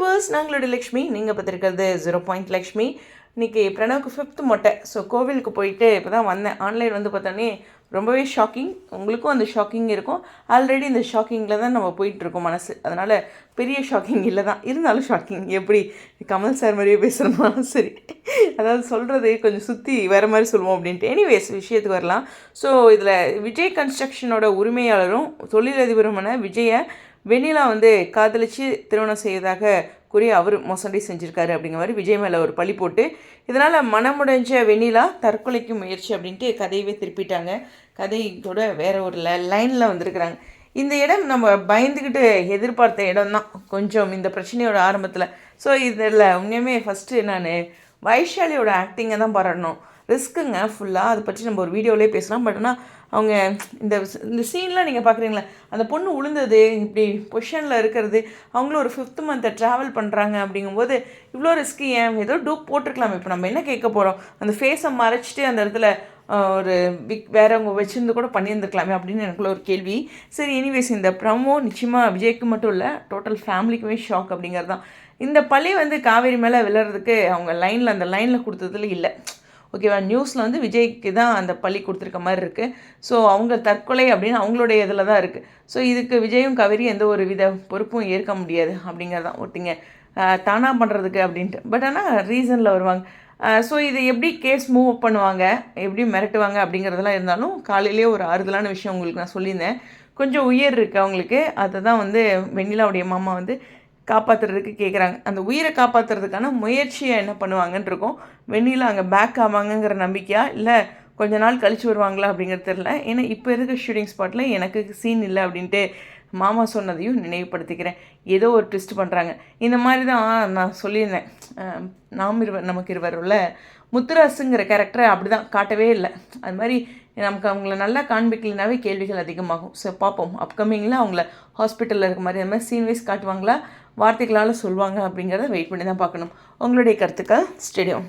Viewers நாங்களோட Lakshmi நீங்கள் பார்த்துருக்கிறது zero point Lakshmi. இன்றைக்கி பிரணவுக்கு fifth மொட்டை. ஸோ கோவிலுக்கு போயிட்டு இப்போ தான் வந்தேன். ஆன்லைன் வந்து பார்த்தோன்னே ரொம்பவே ஷாக்கிங் உங்களுக்கும் அந்த ஷாக்கிங் இருக்கும். ஆல்ரெடி இந்த ஷாக்கிங்கில் தான் நம்ம போயிட்டுருக்கோம் மனசு. அதனால் பெரிய ஷாக்கிங் இல்லை தான் இருந்தாலும் ஷாக்கிங் எப்படி கமல் சார் மாதிரியே பேசுகிறோமா சரி. அதாவது சொல்கிறது கொஞ்சம் சுற்றி வேறு மாதிரி சொல்லுவோம் அப்படின்ட்டு. எனிவேஸ் விஷயத்துக்கு வரலாம். ஸோ இதில் விஜய் கன்ஸ்ட்ரக்ஷனோட உரிமையாளரும் தொழிலதிபருமான விஜயை வெண்ணிலா வந்து காதலிச்சு திருமணம் செய்வதாக கூறி அவர் மோசடி செஞ்சுருக்காரு அப்படிங்கிற மாதிரி விஜய் மேலே ஒரு பழி போட்டு இதனால் மனமுடைஞ்ச வெண்ணிலா தற்கொலைக்கு முயற்சி அப்படின்ட்டு கதையவே திருப்பிட்டாங்க. கதையோட வேற ஒரு ல லைனில் வந்திருக்கிறாங்க. இந்த இடம் நம்ம பயந்துக்கிட்டு எதிர்பார்த்த இடம் தான் கொஞ்சம் இந்த பிரச்சனையோட ஆரம்பத்தில். ஸோ இதில் உண்மையுமே ஃபஸ்ட்டு நான் வைஷாலியோட ஆக்டிங்கை தான் பாராட்டணும். ரிஸ்க்குங்க ஃபுல்லாக அதை பற்றி நம்ம ஒரு வீடியோவிலே பேசலாம். பட் ஆனால் அவங்க இந்த இந்த சீன்லாம் நீங்கள் பார்க்குறீங்களா அந்த பொண்ணு உளுந்தது இப்படி பொஷனில் இருக்கிறது அவங்களும் ஒரு ஃபிஃப்த் மந்த்தை ட்ராவல் பண்ணுறாங்க அப்படிங்கும்போது இவ்வளோ ரிஸ்க்கு ஏன்? ஏதோ டூப் போட்டிருக்கலாம். இப்போ நம்ம என்ன கேட்க போகிறோம் அந்த ஃபேஸை மறைச்சிட்டு அந்த இடத்துல ஒரு பிக் வேறவங்க வச்சுருந்து கூட பண்ணியிருந்துருக்கலாமே அப்படின்னு எனக்குள்ள ஒரு கேள்வி. சரி எனிவேஸ் இந்த ப்ரமோ நிச்சயமாக விஜய்க்கு மட்டும் இல்லை டோட்டல் ஃபேமிலிக்குமே ஷாக் அப்படிங்கிறது தான் இந்த பழி வந்து காவேரி மேலே விழுறதுக்கு அவங்க லைனில் அந்த லைனில் கொடுத்ததுல இல்லை. ஓகேவா? நியூஸில் வந்து விஜய்க்கு தான் அந்த பள்ளி கொடுத்துருக்க மாதிரி இருக்குது ஸோ அவங்க தற்கொலை அப்படின்னு அவங்களுடைய இதில் தான் இருக்குது ஸோ இதுக்கு விஜயும் கவரி எந்த ஒரு வித பொறுப்பும் ஏற்க முடியாது அப்படிங்கிறதான் ஒருத்திங்க தானாக பண்ணுறதுக்கு அப்படின்ட்டு. பட் ஆனால் ரீசனில் வருவாங்க. ஸோ இதை எப்படி கேஸ் மூவ் பண்ணுவாங்க? எப்படி மிரட்டுவாங்க? அப்படிங்கிறதெல்லாம் இருந்தாலும் காலையிலேயே ஒரு ஆறுதலான விஷயம் உங்களுக்கு நான் சொல்லியிருந்தேன். கொஞ்சம் உயர் இருக்குது அவங்களுக்கு. அதை தான் வந்து வெண்ணிலாவுடைய மாமா வந்து காப்பாற்றுறதுக்கு கேட்குறாங்க அந்த உயிரை காப்பாற்றுறதுக்கான முயற்சியை என்ன பண்ணுவாங்கன்னு இருக்கும். வெண்ணில அங்கே பேக் ஆவாங்கங்கிற நம்பிக்கையா? இல்லை கொஞ்ச நாள் கழிச்சு வருவாங்களா அப்படிங்கிறது தெரில ஏன்னா இப்போ இருக்க ஷூட்டிங் ஸ்பாட்டில் எனக்கு சீன் இல்லை அப்படின்ட்டு மாமா சொன்னதையும் நினைவுபடுத்திக்கிறேன். ஏதோ ஒரு ட்விஸ்ட் பண்ணுறாங்க இந்த மாதிரி தான் நான் சொல்லியிருந்தேன். நாம் இருவர் நமக்கு இருவர் உள்ள முத்துராசுங்கிற கேரக்டரை அப்படி தான் காட்டவே இல்லை. அது மாதிரி நமக்கு அவங்கள நல்லா காண்பிக்கலனாவே கேள்விகள் அதிகமாகும். ஸோ பார்ப்போம். அப்கமிங்கில் அவங்கள ஹாஸ்பிட்டலில் இருக்க மாதிரி அந்த மாதிரி சீன் வைஸ் காட்டுவாங்களா? வார்த்தைகளால் சொல்லுவாங்க அப்படிங்கிறத வெயிட் பண்ணி தான் பார்க்கணும். உங்களுடைய கருத்துக்கள் ஸ்டேடியம்